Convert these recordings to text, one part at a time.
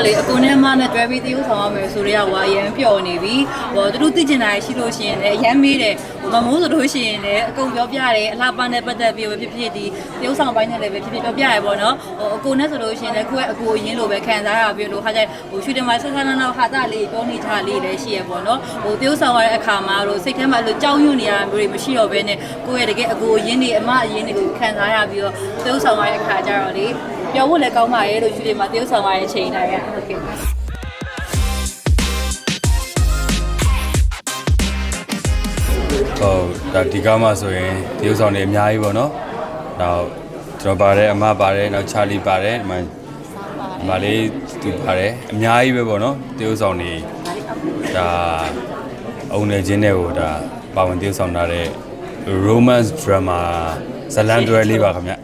တော့လေအကိုနဲ့အမနဲ့တွဲပြီးတရုပ်ဆောင်ရမယ်ဆိုတော့ဟိုအရန်ပျော်နေပြီဟိုသူတို့သိကျင်တာရှိလို့ရှိရင်လည်းအရန်မေးတယ်ဟိုမမိုးဆိုလို့ရှိရင်လည်းအကုန်ပြောပြတယ်အလားပန်းနဲ့ပတ်သက်ပြီးပဲဖြစ်ဖြစ်ဒီတရုပ်ဆောင်ပိုင်းနဲ့လည်းပဲဖြစ်ဖြစ်ပြောပြရပေါ့နော်ဟိုအကိုနဲ့ဆိုလို့ရှိရင်လည်းကိုယ့်ရဲ့အကိုရင်းလိုပဲခံစားရပြီးလို့ဟာကြဟိုရှူတင်မှာဆက်ဆန်းနောက်ဟာတာလေးပြောနေချလေးလည်းရှိရပေါ့နော်ဟိုတရုပ်ဆောင်ရတဲ့အခါမှာလို့စိတ်ထဲမှာလို့ကြောက်ရွံ့နေရတာမျိုးတွေမရှိတော့ဘဲနဲ့ကိုယ့်ရဲ့တကယ်အကိုရင်းနေအမအရင်းတွေကိုခံစားရပြီးတော့တရုပ်ဆောင်ရတဲ့အခါကျတော့လေ ပြောဖို့လည်းကောင်းပါရဲ့လို့ရှူတင်မှာတရုပ်ဆောင်ရတဲ့အချိန်တိုင်းရဟုတ်ကဲ့ဟုတ်ဒါဒီကားမှာဆိုရင်တရုပ်ဆောင်တွေအများကြီးပေါ့နော်နောက်ကျွန်တော်ပါတယ်အမပါတယ်နောက်ချာလီပါတယ်ဒီမှာဒီမှာလေးသူပါတယ်အများကြီးပဲပေါ့နော်တရုပ်ဆောင်တွေဒါအုံနေချင်းတွေကိုဒါပါဝင်တရုပ်ဆောင်ထားတဲ့ romance drama ဇလန်တွဲလေးပါခင်ဗျ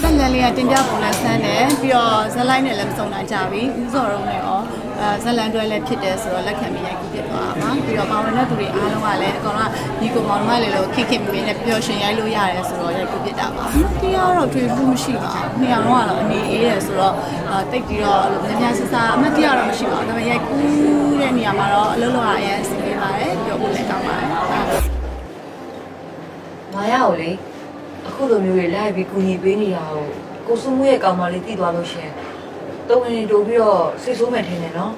ဆက်လန်လေးကတင်ပြပုံနဲ့ဆန်းတယ်ပြီးတော့ဇက်လိုက်နဲ့လည်းမစုံနိုင်ကြပြီဦးစော်ရုံးနဲ့ရောအဲဇက်လန်တွဲလည်းဖြစ်တယ်ဆိုတော့လက်ခံပြီးရိုက်ကူးဖြစ်သွားတာပါပြီးတော့ပါဝင်တဲ့သူတွေအားလုံးကလည်းအကောင်ကဒီကိုမောင်နှမလေးလို့ခင်ခင်မွေးနဲ့ပျော်ရွှင်ရိုက်လို့ရတယ်ဆိုတော့ရိုက်ကူးဖြစ်တာပါတရားတော့တွေ့ဘူးမရှိပါဘူးနှစ်ယောက်တော့အနေအေးတယ်ဆိုတော့အဲတိတ်ပြီးတော့အဲ့လိုများများဆဆအမှတ်တရတော့မရှိပါဘူးဒါပေမဲ့ရိုက်ကူးတဲ့နေရာမှာတော့အလုပ်လုပ်ရအရင်စီးနေပါတယ်ပြောဖို့လည်းကောင်းပါတယ်မာရကိုလေ အခုလိုမျိုးတွေလိုက်ပြီးကူညီပေးနေတာကိုကိုစုမှုရဲ့ကောင်မလေးတည်သွားလို့ရှရင်တုံးနေတိုးပြီးတော့စိတ်ဆိုးမယ်ထင်တယ်နော်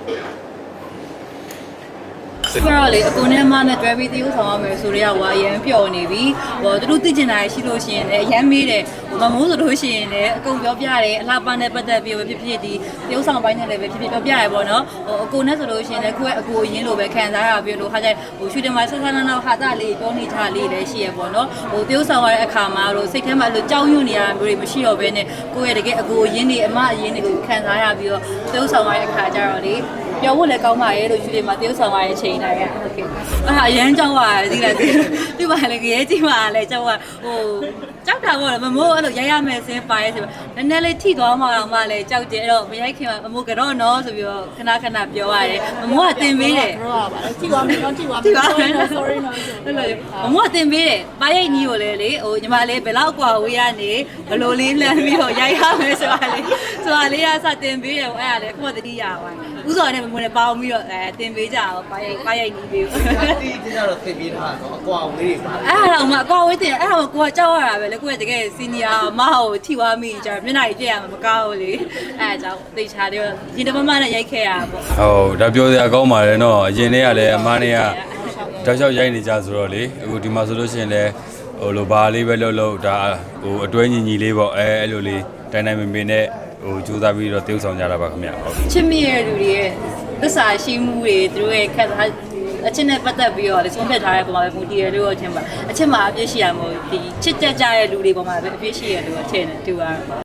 ဆိုတော့လေအကိုနဲ့အမနဲ့တွဲပြီးတရုပ်ဆောင်ရမယ်ဆိုတော့ဟိုအရန်ပျော်နေပြီဟိုသူတို့သိကျင်တာရှိလို့ရှိရင်လည်းအရန်မေးတယ်ဟိုမမိုးဆိုလို့ရှိရင်လည်းအကုန်ပြောပြတယ်အလားပန်းနဲ့ပတ်သက်ပြီးပဲဖြစ်ဖြစ်ဒီတရုပ်ဆောင်ပိုင်းနဲ့လည်းပဲဖြစ်ဖြစ်ပြောပြရပေါ့နော်ဟိုအကိုနဲ့ဆိုလို့ရှိရင်လည်းကိုယ့်ရဲ့အကိုရင်းလိုပဲခံစားရပြီးလို့ဟာကြဟိုရှူတင်မှာဆက်ဆန်းနောက်ဟာတာလေးပြောနေချလေးလည်းရှိရပေါ့နော်ဟိုတရုပ်ဆောင်ရတဲ့အခါမှာလို့စိတ်ထဲမှာလို့ကြောက်ရွံ့နေရတာမျိုးတွေမရှိတော့ဘဲနဲ့ကိုယ့်ရဲ့တကယ်အကိုရင်းနေအမအရင်းတွေကိုခံစားရပြီးတော့တရုပ်ဆောင်ရတဲ့အခါကျတော့လေ ပြောဖို့လည်းကောင်းပါရဲ့လို့ရှူတင်မှာတရုပ်ဆောင်ရတဲ့အချိန်တိုင်းရဟုတ်ကဲ့အာအရန်ကြောက်ရတယ်ဒီလားဒီပါလေရဲကြီးပါလေကြောက်ရဟို ကြောက်တာပေါ့မမိုးအဲ့လိုရိုက်ရမယ်စင်းပါရဲ့ဆိုတော့နည်းနည်းလေးထိသွားမှတော့မှလည်းကြောက်တယ်အဲ့တော့မရိုက်ခင်မှာမမိုးကတော့နော်ဆိုပြီးတော့ခဏခဏပြောရတယ်မမိုးကတင်ပေးတယ် တော့ပါလေကြည့်ပါမယ်တော့ကြည့်ပါမယ် ဒီပါမယ် sorry နော် sorry နော် အဲ့လိုမမတင်ပေးတယ်ပါရိုက်ညီကိုလည်းလေဟိုညီမလေးဘယ်လောက်กว่าဝေးရနေဘလို့လေးလှမ်းပြီးတော့ရိုက်ရမယ်ဆိုတာလေဆိုတာလေးကစတင်ပေးတယ်ဟိုအဲ့ဒါလေအခုမှတတိယပါဥစော်နဲ့မမနဲ့ပေါင်းပြီးတော့အဲတင်ပေးကြအောင်ပါရိုက်ပါရိုက်ညီပေး တီးကြတော့သိပြီးသားတော့အကွာအောင်လေးတွေပါ အဲ့ဒါတော့မှအကွာဝေးတင်အဲ့ဒါမှကိုကကြောက်ရတာပဲလေ ကိုကတကယ်စီနီယာမဟုတ်ထိသွားမိကြမျက်နှာကြီးပြည့်ရမှာမကောင်းဘူးလေအဲ့ဒါကြောင့်သိချာတယ်ရင်တမမနဲ့ရိုက်ခဲ့ရတာပေါ့ဟုတ်ဒါပြောစရာကောင်းပါတယ်နော်အရင်တည်းကလည်းအမနဲ့ကတောက်လျှောက်ရိုက်နေကြဆိုတော့လေအခုဒီမှာဆိုလို့ရှိရင်လည်းဟိုလိုဘာလေးပဲလုပ်လို့ဒါဟိုအတွဲညီညီလေးပေါ့အဲအဲ့လိုလေးတိုင်တိုင်မင်မင်နဲ့ဟိုကြိုးစားပြီးတော့တရုပ်ဆောင်ကြတာပါခင်ဗျဟုတ်ချစ်မိရဲ့လူတွေရဲ့သစ္စာရှိမှုတွေသူတို့ရဲ့ခက်သား အချစ်နဲ့ပတ်သက်ပြီးတော့လေဆုံးဖြတ်ထားတဲ့ပုံမှာပဲမူတည်ရလို့အချင်းပါအချစ်မှာအပြည့်ရှိရမို့ဒီချစ်ကြကြတဲ့လူတွေပုံမှာပဲအပြည့်ရှိရလို့အထင်တယ်သူက